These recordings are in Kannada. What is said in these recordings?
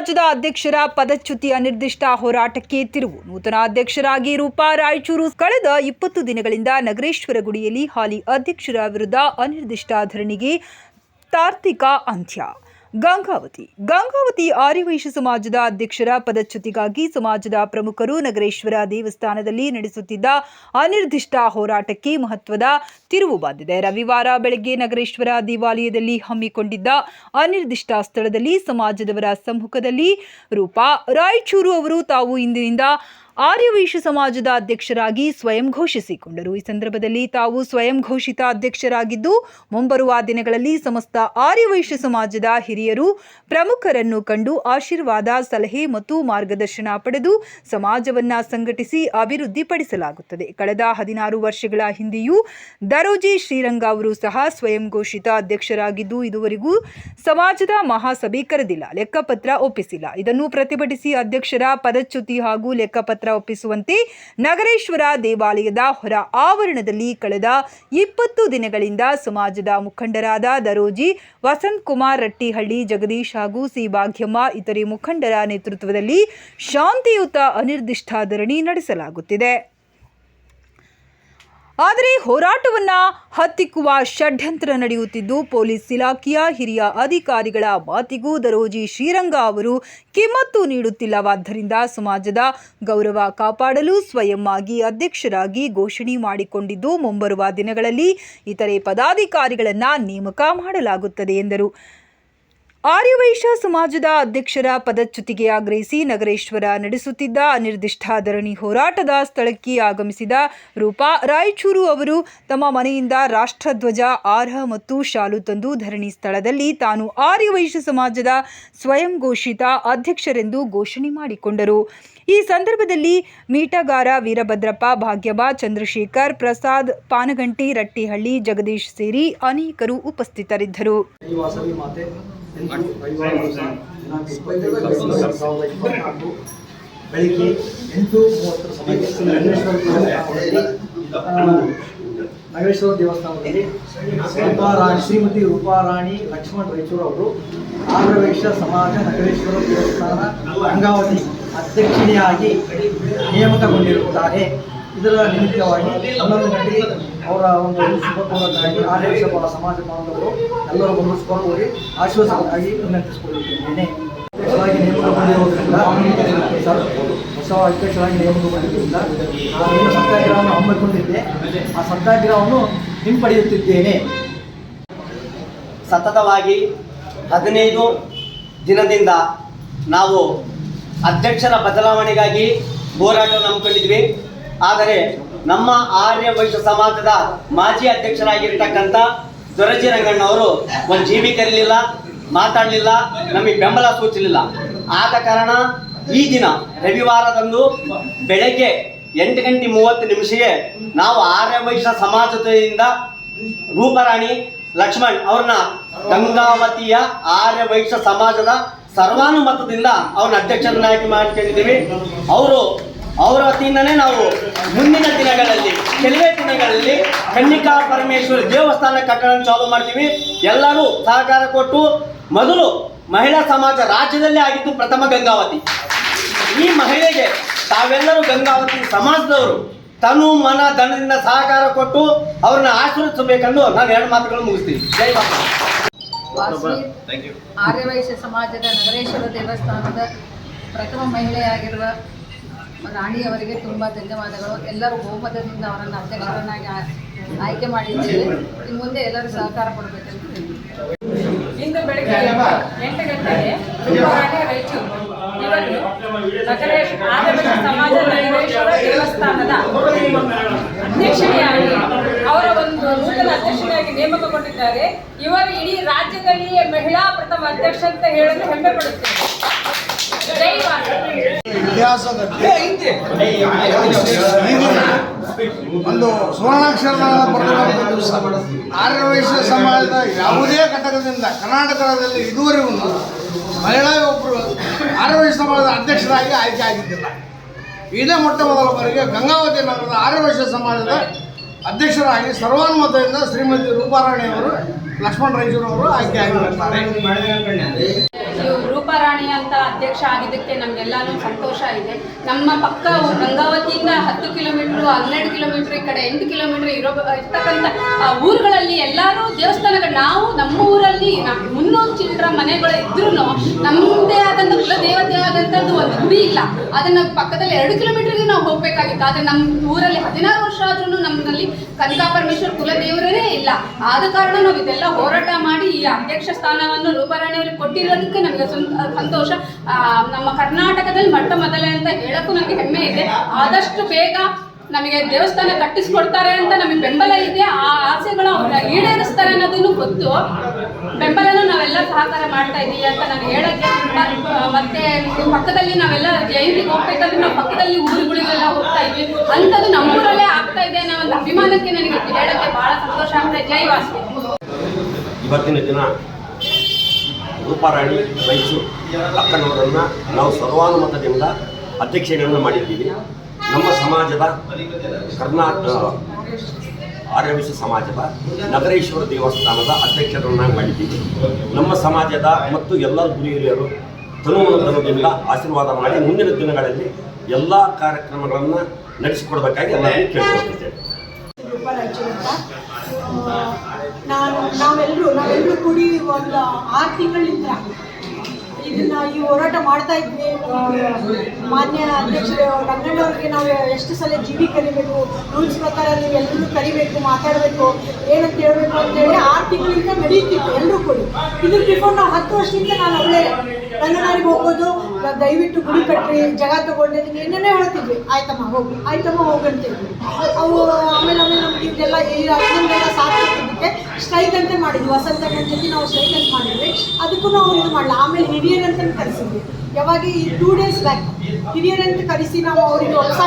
ಸಮಾಜದ ಅಧ್ಯಕ್ಷರ ಪದಚ್ಯುತಿ ಅನಿರ್ದಿಷ್ಟ ಹೋರಾಟಕ್ಕೆ ತಿರುವು. ನೂತನ ಅಧ್ಯಕ್ಷರಾಗಿ ರೂಪಾ ರಾಯಚೂರು ಕಳೆದ ಇಪ್ಪತ್ತು ದಿನಗಳಿಂದ ನಗರೇಶ್ವರ ಗುಡಿಯಲ್ಲಿ ಹಾಲಿ ಅಧ್ಯಕ್ಷರ ವಿರುದ್ಧ ಅನಿರ್ದಿಷ್ಟ ಧರಣಿಗೆ ತಾರ್ತಿಕ ಅಂತ್ಯ. ಗಂಗಾವತಿ. ಗಂಗಾವತಿ ಆರ್ಯವೈಶ್ಯ ಸಮಾಜದ ಅಧ್ಯಕ್ಷರ ಪದಚ್ಯುತಿಗಾಗಿ ಸಮಾಜದ ಪ್ರಮುಖರು ನಗರೇಶ್ವರ ದೇವಸ್ಥಾನದಲ್ಲಿ ನಡೆಸುತ್ತಿದ್ದ ಅನಿರ್ದಿಷ್ಟ ಹೋರಾಟಕ್ಕೆ ಮಹತ್ವದ ತಿರುವು ಬಂದಿದೆ. ರವಿವಾರ ಬೆಳಗ್ಗೆ ನಗರೇಶ್ವರ ದೇವಾಲಯದಲ್ಲಿ ಹಮ್ಮಿಕೊಂಡಿದ್ದ ಅನಿರ್ದಿಷ್ಟ ಸ್ಥಳದಲ್ಲಿ ಸಮಾಜದವರ ಸಮ್ಮುಖದಲ್ಲಿ ರೂಪಾ ರಾಯಚೂರು ಅವರು ತಾವು ಇಂದಿನಿಂದ ಆರ್ಯವೈಶ್ಯ ಸಮಾಜದ ಅಧ್ಯಕ್ಷರಾಗಿ ಸ್ವಯಂ ಘೋಷಿಸಿಕೊಂಡರು. ಈ ಸಂದರ್ಭದಲ್ಲಿ ತಾವು ಸ್ವಯಂ ಘೋಷಿತ ಅಧ್ಯಕ್ಷರಾಗಿದ್ದು, ಮುಂಬರುವ ದಿನಗಳಲ್ಲಿ ಸಮಸ್ತ ಆರ್ಯವೈಶ್ಯ ಸಮಾಜದ ಹಿರಿಯರು ಪ್ರಮುಖರನ್ನು ಕಂಡು ಆಶೀರ್ವಾದ, ಸಲಹೆ ಮತ್ತು ಮಾರ್ಗದರ್ಶನ ಪಡೆದು ಸಮಾಜವನ್ನ ಸಂಘಟಿಸಿ ಅಭಿವೃದ್ಧಿಪಡಿಸಲಾಗುತ್ತದೆ. ಕಳೆದ ಹದಿನಾರು ವರ್ಷಗಳ ಹಿಂದೆಯೂ ದರೋಜಿ ಶ್ರೀರಂಗ ಅವರು ಸಹ ಸ್ವಯಂ ಘೋಷಿತ ಅಧ್ಯಕ್ಷರಾಗಿದ್ದು, ಇದುವರೆಗೂ ಸಮಾಜದ ಮಹಾಸಭೆ ಕರೆದಿಲ್ಲ, ಲೆಕ್ಕಪತ್ರ ಒಪ್ಪಿಸಿಲ್ಲ. ಇದನ್ನು ಪ್ರತಿಭಟಿಸಿ ಅಧ್ಯಕ್ಷರ ಪದಚ್ಯುತಿ ಹಾಗೂ ಲೆಕ್ಕಪತ್ರ ಒಪ್ಪಿಸುವಂತೆ ನಗರೇಶ್ವರ ದೇವಾಲಯದ ಹೊರ ಆವರಣದಲ್ಲಿ ಕಳೆದ ಇಪ್ಪತ್ತು ದಿನಗಳಿಂದ ಸಮಾಜದ ಮುಖಂಡರಾದ ದರೋಜಿ ವಸಂತ್ ಕುಮಾರ್ ರಟ್ಟಿಹಳ್ಳಿ, ಜಗದೀಶ್ ಹಾಗೂ ಸಿ ಭಾಗ್ಯಮ್ಮ ಇತರೆ ಮುಖಂಡರ ನೇತೃತ್ವದಲ್ಲಿ ಶಾಂತಿಯುತ ಅನಿರ್ದಿಷ್ಟ ಧರಣಿ ನಡೆಸಲಾಗುತ್ತಿದೆ. ಆದರೆ ಹೋರಾಟವನ್ನು ಹತ್ತಿಕ್ಕುವ ಷಡ್ಯಂತ್ರ ನಡೆಯುತ್ತಿದ್ದು, ಪೊಲೀಸ್ ಇಲಾಖೆಯ ಹಿರಿಯ ಅಧಿಕಾರಿಗಳ ಮಾತಿಗೂ ದರೋಜಿ ಶ್ರೀರಂಗ ಅವರು ಕಿಮ್ಮತ್ತು ನೀಡುತ್ತಿಲ್ಲವಾದ್ದರಿಂದ ಸಮಾಜದ ಗೌರವ ಕಾಪಾಡಲು ಸ್ವಯಂ ಆಗಿ ಅಧ್ಯಕ್ಷರಾಗಿ ಘೋಷಣೆ ಮಾಡಿಕೊಂಡಿದ್ದು, ಮುಂಬರುವ ದಿನಗಳಲ್ಲಿ ಇತರೆ ಪದಾಧಿಕಾರಿಗಳನ್ನು ನೇಮಕ ಮಾಡಲಾಗುತ್ತದೆ ಎಂದರು. ಆರ್ಯವೈಶ್ಯ ಸಮಾಜದ ಅಧ್ಯಕ್ಷರ ಪದಚ್ಯುತಿಗೆ ಆಗ್ರಹಿಸಿ ನಗರೇಶ್ವರ ನಡೆಸುತ್ತಿದ್ದ ಅನಿರ್ದಿಷ್ಟ ಧರಣಿ ಹೋರಾಟದ ಸ್ಥಳಕ್ಕೆ ಆಗಮಿಸಿದ ರೂಪಾ ರಾಯಚೂರು ಅವರು ತಮ್ಮ ಮನೆಯಿಂದ ರಾಷ್ಟ್ರಧ್ವಜ, ಆರ್ಹ ಮತ್ತು ಶಾಲು ತಂದು ಧರಣಿ ಸ್ಥಳದಲ್ಲಿ ತಾನು ಆರ್ಯವೈಶ್ಯ ಸಮಾಜದ ಸ್ವಯಂ ಘೋಷಿತ ಅಧ್ಯಕ್ಷರೆಂದು ಘೋಷಣೆ ಮಾಡಿಕೊಂಡರು. ಈ ಸಂದರ್ಭದಲ್ಲಿ ಮೀಟಗಾರ ವೀರಭದ್ರಪ್ಪ ಭಾಗ್ಯಬಾ ಚಂದ್ರಶೇಖರ್ ಪ್ರಸಾದ್, ಪಾನಗಂಟಿ, ರಟ್ಟಿಹಳ್ಳಿ, ಜಗದೀಶ್ ಸೇರಿ ಅನೇಕರು ಉಪಸ್ಥಿತರಿದ್ದರು. ಬೆಳಿಗ್ಗೆ ಎಂಟು ಮೂವತ್ತರ ನಗರೇಶ್ವರ ದೇವಸ್ಥಾನದಲ್ಲಿ ರೂಪಾರಾಣಿ, ಶ್ರೀಮತಿ ರೂಪಾರಾಣಿ ಲಕ್ಷ್ಮಣ್ ರಾಯಚೂರು ಅವರು ಆಂಧ್ರವೇಶ ಸಮಾಜ ನಗರೇಶ್ವರ ದೇವಸ್ಥಾನ ಗಂಗಾವತಿ ಅಧ್ಯಕ್ಷಿಣಿಯಾಗಿ ನೇಮಕಗೊಂಡಿರುತ್ತಾರೆ. ಇದರ ನಿಮಿತ್ತವಾಗಿ ಹನ್ನೊಂದು ಗಂಟೆಗೆ ಅವರ ಒಂದು ಶುಭಕೋರಕ್ಕಾಗಿ ಪರ ಸಮಾಜ ಬಾಂಧವರು ಎಲ್ಲರೂ ಬಂದು ಸ್ಪರ್ಧಿ ಆಶ್ವಾಸಕ್ಕಾಗಿ ನೇಮಕಗೊಂಡಿರುವುದರಿಂದ ಸರ್ ಹೊಸ ಅಧ್ಯಕ್ಷರಾಗಿ ನೇಮಕಗೊಂಡಿದ್ದರಿಂದ ನಾನು ಏನು ಸತ್ಯಾಗ್ರಹವನ್ನು ಹಮ್ಮಿಕೊಂಡಿದ್ದೆ. ಆ ಸತ್ಯಾಗ್ರಹವನ್ನು ಹಿಂಪಡೆಯುತ್ತಿದ್ದೇನೆ. ಸತತವಾಗಿ ಹದಿನೈದು ದಿನದಿಂದ ನಾವು ಅಧ್ಯಕ್ಷರ ಬದಲಾವಣೆಗಾಗಿ ಹೋರಾಟವನ್ನು ಹಮ್ಮಿಕೊಂಡಿದ್ವಿ. ಆದರೆ ನಮ್ಮ ಆರ್ಯ ವೈಶ್ಯ ಸಮಾಜದ ಮಾಜಿ ಅಧ್ಯಕ್ಷರಾಗಿರ್ತಕ್ಕಂಥ ದೊರಜಿ ರಂಗಣ್ಣವರು ಒಂದು ಜೀವಿ ಕರೀಲಿಲ್ಲ ಮಾತಾಡಲಿಲ್ಲ, ನಮಗೆ ಬೆಂಬಲ ಸೂಚಲಿಲ್ಲ. ಆದ ಕಾರಣ ಈ ದಿನ ರವಿವಾರದಂದು ಬೆಳಗ್ಗೆ ಎಂಟು ಗಂಟೆ ಮೂವತ್ತು ನಿಮಿಷಕ್ಕೆ ನಾವು ಆರ್ಯ ವೈಶ್ಯ ಸಮಾಜದಿಂದ ರೂಪರಾಣಿ ಲಕ್ಷ್ಮಣ್ ಅವ್ರನ್ನ ಗಂಗಾವತಿಯ ಆರ್ಯ ವೈಶ್ಯ ಸಮಾಜದ ಸರ್ವಾನುಮತದಿಂದ ಅವ್ರನ್ನ ಅಧ್ಯಕ್ಷರನ್ನಾಗಿ ಮಾಡ್ಕೊಂಡಿದ್ದೀವಿ. ಅವರು ಅವರ ವತಿಯಿಂದನೇ ನಾವು ಮುಂದಿನ ದಿನಗಳಲ್ಲಿ ಕೆಲವೇ ದಿನಗಳಲ್ಲಿ ಕನ್ನಿಕಾ ಪರಮೇಶ್ವರಿ ದೇವಸ್ಥಾನ ಕಟ್ಟಡ ಚಾಲು ಮಾಡ್ತೀವಿ. ಎಲ್ಲರೂ ಸಹಕಾರ ಕೊಟ್ಟು ಮೊದಲು ಮಹಿಳಾ ಸಮಾಜ ರಾಜ್ಯದಲ್ಲೇ ಆಗಿದ್ದು ಪ್ರಥಮ ಗಂಗಾವತಿ. ಈ ಮಹಿಳೆಗೆ ತಾವೆಲ್ಲರೂ ಗಂಗಾವತಿ ಸಮಾಜದವರು. ತನು ಮನ ಧನದಿಂದ ಸಹಕಾರ ಕೊಟ್ಟು ಅವ್ರನ್ನ ಆಶೀರ್ವಿಸಬೇಕೆಂದು ನಾನು ಎರಡು ಮಾತುಗಳು ಮುಗಿಸ್ತೀನಿ. ಜೈ ಆರ್ಯವೈಶ್ಯ ಸಮಾಜದ ನಗರೇಶ್ವರ ದೇವಸ್ಥಾನದ ಪ್ರಥಮ ಮಹಿಳೆಯಾಗಿರುವ ರಾಣಿಯವರಿಗೆ ತುಂಬ ಧನ್ಯವಾದಗಳು. ಎಲ್ಲರೂ ಬಹುಮತದಿಂದ ಅವರನ್ನು ಅಧ್ಯಕ್ಷರನ್ನಾಗಿ ಆಯ್ಕೆ ಮಾಡಿದ್ದೇವೆ ಇನ್ನು ಮುಂದೆ ಎಲ್ಲರೂ ಸಹಕಾರ ಕೊಡಬೇಕೆಂದು ಹೇಳ್ತೀನಿ. ಇಂದು ಬೆಳಗ್ಗೆ ಎಂಟು ಗಂಟೆಗೆ ರಾಣಿ ರಾಯಚೂರು ಸಮಾಜ ದೇವಸ್ಥಾನದ ಅಧ್ಯಕ್ಷೆಯಾಗಿ ಅವರ ಒಂದು ನೂತನ ಅಧ್ಯಕ್ಷತೆಯಾಗಿ ನೇಮಕಗೊಂಡಿದ್ದಾರೆ. ಇವರು ಇಡೀ ರಾಜ್ಯದಲ್ಲಿಯೇ ಮಹಿಳಾ ಪ್ರಥಮ ಅಧ್ಯಕ್ಷ ಅಂತ ಹೇಳಲು ಹೆಮ್ಮೆ ಪಡುತ್ತೇವೆ. ಇತಿಹಾಸದಲ್ಲಿ ಒಂದು ಸುವರ್ಣಾಕ್ಷರ ಬರೆದ ದಿವಸ ಆರ್ಯವೈಶ್ಯ ಸಮಾಜದ ಯಾವುದೇ ಘಟಕದಿಂದ ಕರ್ನಾಟಕದಲ್ಲಿ ಇದುವರೆಗೂ ಮಹಿಳಾ ಒಬ್ಬರು ಆರ್ಯವೈಶ್ಯ ಸಮಾಜದ ಅಧ್ಯಕ್ಷರಾಗಿ ಆಯ್ಕೆ ಆಗಿದ್ದಿಲ್ಲ ಇದೇ ಮೊಟ್ಟ ಮೊದಲ ಬಾರಿಗೆ ಗಂಗಾವತಿ ನಗರದ ಆರ್ಯವೈಶ್ಯ ಸಮಾಜದ ಅಧ್ಯಕ್ಷರಾಗಿ, ಸರ್ವಾನುಮತದಿಂದ ಶ್ರೀಮತಿ ರೂಪಾರಾಣಿ ಅವರು ಲಕ್ಷ್ಮಣ್ ರಾಯಚೂರು ಅವರು ಆಯ್ಕೆ ಆಗಿರುತ್ತಾರೆ. ರೂಪಾರಾಣಿ ಅಂತ ಅಧ್ಯಕ್ಷ ಆಗಿದ್ದಕ್ಕೆ ನಮ್ಗೆಲ್ಲಾನು ಸಂತೋಷ ಇದೆ. ನಮ್ಮ ಪಕ್ಕ ಗಂಗಾವತಿಯಿಂದ ಹತ್ತು ಕಿಲೋಮೀಟ್ರು, ಹನ್ನೆರಡು ಕಿಲೋಮೀಟ್ರ್, ಈ ಕಡೆ ಎಂಟು ಕಿಲೋಮೀಟ್ರ್ ಇರೋ ಇರ್ತಕ್ಕಂಥ ಊರುಗಳಲ್ಲಿ ಎಲ್ಲರೂ ದೇವಸ್ಥಾನಗಳು ನಾವು ನಮ್ಮ ಊರಲ್ಲಿ ಮುನ್ನೂರು ಚಿಲ್ಲರ ಮನೆಗಳು ಇದ್ರೂ ನಮ್ಮದೇ ಆದಂಥ ಕುಲ ದೇವತೆ ಆದಂಥದ್ದು ಒಂದು ಗುಡಿ ಇಲ್ಲ. ಅದನ್ನ ಪಕ್ಕದಲ್ಲಿ ಎರಡು ಕಿಲೋಮೀಟರ್ಗೆ ನಾವು ಹೋಗ್ಬೇಕಾಗಿತ್ತು. ಆದರೆ ನಮ್ಮ ಊರಲ್ಲಿ ಹದಿನಾರು ವರ್ಷ ಆದ್ರೂ ನಮ್ಮಲ್ಲಿ ಕನಕಾಪರಮೇಶ್ವರ ಕುಲದೇವರೇ ಇಲ್ಲ. ಆದ ಕಾರಣ ನಾವು ಇದೆಲ್ಲ ಹೋರಾಟ ಮಾಡಿ ಈ ಅಧ್ಯಕ್ಷ ಸ್ಥಾನವನ್ನು ರೂಪಾರಾಣಿಯವರಿಗೆ ಕೊಟ್ಟಿರೋದಕ್ಕೆ ನಮಗೆ ಸಂತೋಷ. ನಮ್ಮ ಕರ್ನಾಟಕದಲ್ಲಿ ಮೊಟ್ಟ ಮೊದಲೇ ಅಂತ ಹೇಳಕ್ಕೂ ನಮಗೆ ಹೆಮ್ಮೆ ಇದೆ. ಆದಷ್ಟು ಬೇಗ ನಮಗೆ ದೇವಸ್ಥಾನ ಕಟ್ಟಿಸ್ಕೊಡ್ತಾರೆ ಅಂತ ನಮಗೆ ಬೆಂಬಲ ಇದೆ. ಆ ಆಸೆಗಳು ಅವ್ರ ಈಡೇರಿಸ್ತಾರೆ ಅನ್ನೋದನ್ನು ಗೊತ್ತು. ಬೆಂಬಲನ ನಾವೆಲ್ಲ ಸಹಕಾರ ಮಾಡ್ತಾ ಇದ್ದೀವಿ ಅಂತ ನಾನು ಹೇಳಕ್ಕೆ ಮತ್ತೆ ಪಕ್ಕದಲ್ಲಿ ನಾವೆಲ್ಲ ಜಯಂತಿಗೆ ಹೋಗ್ಬೇಕಾದ್ರೆ ನಾವು ಪಕ್ಕದಲ್ಲಿ ಊರುಗಳಿಗೆಲ್ಲ ಹೋಗ್ತಾ ಇದ್ವಿ. ಅಂಥದ್ದು ನಮ್ಮೂರಲ್ಲೇ ಆಗ್ತಾ ಇದೆ ಅನ್ನೋ ಒಂದು ಅಭಿಮಾನಕ್ಕೆ ನನಗೆ ಹೇಳಕ್ಕೆ ಬಹಳ ಸಂತೋಷ ಆಗ್ತಾ ಜೈ ವಾಸವಿ ಇವತ್ತಿನ ದಿನ ರೂಪಾರಾಣಿ ಮೈಸೂರು ಅಕ್ಕನವರನ್ನು ನಾವು ಸರ್ವಾನುಮತದಿಂದ ಅಧ್ಯಕ್ಷತೆಯನ್ನು ಮಾಡಿದ್ದೀವಿ. ನಮ್ಮ ಸಮಾಜದ ಕರ್ನಾಟಕ ಆರ್ಯವಿಶ್ವ ಸಮಾಜದ ನಗರೇಶ್ವರ ದೇವಸ್ಥಾನದ ಅಧ್ಯಕ್ಷರನ್ನ ಮಾಡಿದ್ದೀವಿ. ನಮ್ಮ ಸಮಾಜದ ಮತ್ತು ಎಲ್ಲ ಗುರು ಹಿರಿಯರು ತನುಮನತನದಿಂದ ಆಶೀರ್ವಾದ ಮಾಡಿ ಮುಂದಿನ ದಿನಗಳಲ್ಲಿ ಎಲ್ಲ ಕಾರ್ಯಕ್ರಮಗಳನ್ನು ನಡೆಸಿಕೊಡ್ಬೇಕಾಗಿ ಎಲ್ಲರಿಗೂ ಕೇಳಿಕೊಳ್ತಿದ್ದೇವೆ ನಾನು ನಾವೆಲ್ಲರೂ ನಾವೆಲ್ಲರೂ ಕೂಡಿ ಒಂದು ಆರು ತಿಂಗಳಿಂದ ಇದನ್ನ ಈ ಹೋರಾಟ ಮಾಡ್ತಾ ಇದ್ವಿ. ಮಾನ್ಯ ಅಧ್ಯಕ್ಷರು ರಂಗಣ್ಣವ್ರಿಗೆ ನಾವು ಎಷ್ಟು ಸಲ ಜಿ ಡಿ ಕರಿಬೇಕು ರೂಲ್ಸ್ ಪ್ರಕಾರ ನೀವು ಎಲ್ಲರೂ ಕರಿಬೇಕು ಮಾತಾಡಬೇಕು, ಏನಂತ ಹೇಳ್ಬೇಕು ಅಂತೇಳಿ ಆರು ತಿಂಗಳಿಂದ ನಡೀತಿತ್ತು ಎಲ್ಲರೂ ಕೂಡಿ. ಇದ್ರ ಬಿಫೋರ್ ನಾವು ಹತ್ತು ವರ್ಷದಿಂದ ನಾನು ಒಳ್ಳೆ ರಂಗನಾಡಿಗೆ ಹೋಗೋದು ದಯವಿಟ್ಟು ಗುಡಿ ಕಟ್ರಿ, ಜಾಗ ತಗೊಂಡಿದ್ದೀನಿ ಏನೇನೇ ಹೇಳ್ತಿದ್ವಿ. ಆಯ್ತಮ್ಮ, ಹೋಗಿ. ಆಯ್ತಮ್ಮ, ಹೋಗಿ ಅವು ಆಮೇಲೆ ಆಮೇಲೆ ನಮ್ಗೆ ಇದೆಲ್ಲ ಈ ಅದನ್ನೆಲ್ಲ ಸಾಥ್ ಕೊಟ್ಟಿದ್ದಕ್ಕೆ ಸ್ಟ್ರೈಕ್ ಅಂತ ಮಾಡಿದ್ವಿ. ವಸಂತನ ಜೊತೆ ನಾವು ಸ್ಟ್ರೈಕ್ ಅಂತ ಮಾಡಿದ್ವಿ. ಅದಕ್ಕೂ ನಾವು ಇದು ಮಾಡಲ್ಲ ಆಮೇಲೆ ಹಿರಿಯರಂತ ಕರೆಸಿದ್ವಿ. ಯಾವಾಗ ಈ ಟೂ ಡೇಸ್ ಬ್ಯಾಕ್ ಹಿರಿಯರಂತ ಕರೆಸಿ ನಾವು ಅವರಿಗೆ ಹೊಸ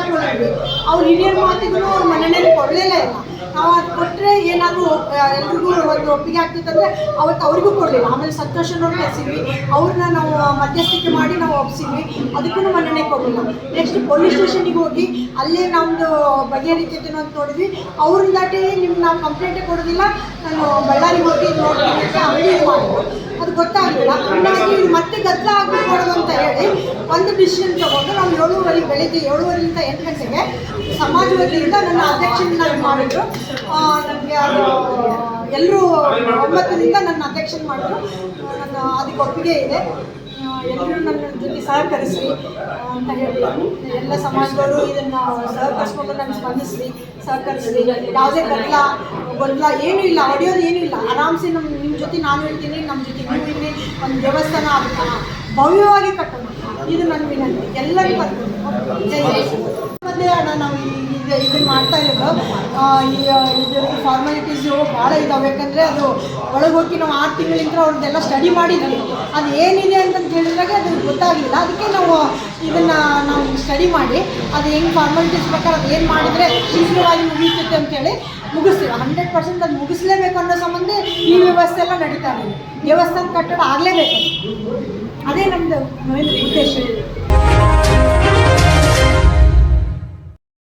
ಅವ್ರು ಹಿರಿಯರ ಮಾತಿಗೂ ಅವ್ರ ಮನೆಯಲ್ಲಿ ಕೊಡಲಿಲ್ಲ ಇಲ್ಲ. ಅದು ಕೊಟ್ಟರೆ ಏನಾದರೂ ಎಲ್ರಿಗೂ ಒಂದು ಒಪ್ಪಿಗೆ ಆಗ್ತಿತ್ತಂದ್ರೆ ಅವತ್ತು ಅವರಿಗೂ ಕೊಡಲಿಲ್ಲ. ಆಮೇಲೆ ಸಂತೋಷನವ್ರು ಕಳಿಸಿದ್ವಿ ಅವ್ರನ್ನ ನಾವು ಮಧ್ಯಸ್ಥಿಕೆ ಮಾಡಿ ನಾವು ಒಪ್ಸಿದ್ವಿ. ಅದಕ್ಕೂ ಮನ್ನಣೆ ಕೊಡಲಿಲ್ಲ. ನೆಕ್ಸ್ಟ್ ಪೊಲೀಸ್ ಸ್ಟೇಷನಿಗೆ ಹೋಗಿ ಅಲ್ಲೇ ನಮ್ಮದು ಬಗೆಹರಿತೈತೇನೋ ಅಂತ ನೋಡಿದ್ವಿ. ಅವ್ರನ್ನ ದಾಟಿ ನಿಮ್ಗೆ ನಾವು ಕಂಪ್ಲೇಂಟೇ ಕೊಡೋದಿಲ್ಲ. ನಾನು ಬಳ್ಳಾರಿಗೆ ಹೋಗಿ ನೋಡ್ತೀನಿ ಅಂತ ಅಲ್ಲಿ ಮಾಡಿದ್ರು. ಅದು ಗೊತ್ತಾಗಲಿಲ್ಲ. ಹಂಗಾಗಿ ಮತ್ತೆ ಗದ್ದಲ ಆಗ್ಬಿಡ್ಬಾರ್ದು ಅಂತ ಹೇಳಿ ಒಂದು ಡಿಸಿಷನ್ ತಗೊಂಡು ನಾವು ಏಳುವರೆ ಬೆಳಿಗ್ಗೆ ಏಳುವರೆಯಿಂದ ಎಂಟು ಗಂಟೆಗೆ ಸಮಾಜ ವತಿಯಿಂದ ನನ್ನ ಅಧ್ಯಕ್ಷನಾಗಿ ಮಾಡಿದ್ರು ನನಗೆ ಅದು ಎಲ್ಲರೂ ಒಂಬತ್ತರಿಂದ ನನ್ನ ಅಧ್ಯಕ್ಷನ್ ಮಾಡಿದ್ರು. ನನ್ನ ಅದಕ್ಕೆ ಒಪ್ಪಿಗೆ ಇದೆ. ಎಲ್ಲರೂ ನನ್ನ ಜೊತೆ ಸಹಕರಿಸಿ ಅಂತ ಹೇಳಿ ಎಲ್ಲ ಸಮಾಜದವರು ಇದನ್ನು ಸಹಕರಿಸ್ಕೊಂಡು ನಾನು ಸ್ಪಂದಿಸ್ರಿ ಸಹಕರಿಸಿ ಯಾವುದೇ ಗದ್ದಲ ಗೊಂದಲ ಏನೂ ಇಲ್ಲ, ಹೊಡೆಯೋದು ಏನೂ ಇಲ್ಲ. ಆರಾಮ್ಸೆ ನಮ್ಮ ನಿಮ್ಮ ಜೊತೆ ನಾನು ಹೇಳ್ತೀನಿ ನಮ್ಮ ಜೊತೆ ನೀವು ಒಂದು ದೇವಸ್ಥಾನ ಅದನ್ನ ಭವ್ಯವಾಗಿ ಕಟ್ಟೋಣ ಇದು ನನ್ನ ವಿನಂತಿ. ಎಲ್ಲರಿಗೂ ಬರ್ಬೋದು ಮತ್ತೆ ಅಣ್ಣ, ನಾವು ಇದು ಇದನ್ನ ಮಾಡ್ತಾ ಇರೋದು ಈ ಇದು ಫಾರ್ಮಾಲಿಟೀಸು ಭಾಳ ಇದಾವೆ. ಯಾಕಂದರೆ ಅದು ಒಳಗೆ ಹೋಗಿ ನಾವು ಆರು ತಿಂಗಳಿಂದ ಅವ್ರದ್ದೆಲ್ಲ ಸ್ಟಡಿ ಮಾಡಿದ್ವಿ. ಅದು ಏನಿದೆ ಅಂತ ಹೇಳಿದಾಗ ಅದು ಗೊತ್ತಾಗಲಿಲ್ಲ. ಅದಕ್ಕೆ ನಾವು ಇದನ್ನು ನಾವು ಸ್ಟಡಿ ಮಾಡಿ, ಅದು ಹೆಂಗೆ ಫಾರ್ಮಾಲಿಟೀಸ್ ಪ್ರಕಾರ ಅದು ಏನು ಮಾಡಿದರೆ ಶೀಘ್ರವಾಗಿ ಮುಗಿಯುತ್ತೆ ಅಂತೇಳಿ ಮುಗಿಸ್ತೀವಿ. ಹಂಡ್ರೆಡ್ ಪರ್ಸೆಂಟ್ ಅದು ಮುಗಿಸ್ಲೇಬೇಕು ಅನ್ನೋ ಸಂಬಂಧ ಈ ವ್ಯವಸ್ಥೆ ಎಲ್ಲ ನಡೀತಾ ಇದೆ. ದೇವಸ್ಥಾನ ಕಟ್ಟಡ ಆಗಲೇಬೇಕು. ಅದೇ ನಮ್ದು ಉದ್ದೇಶ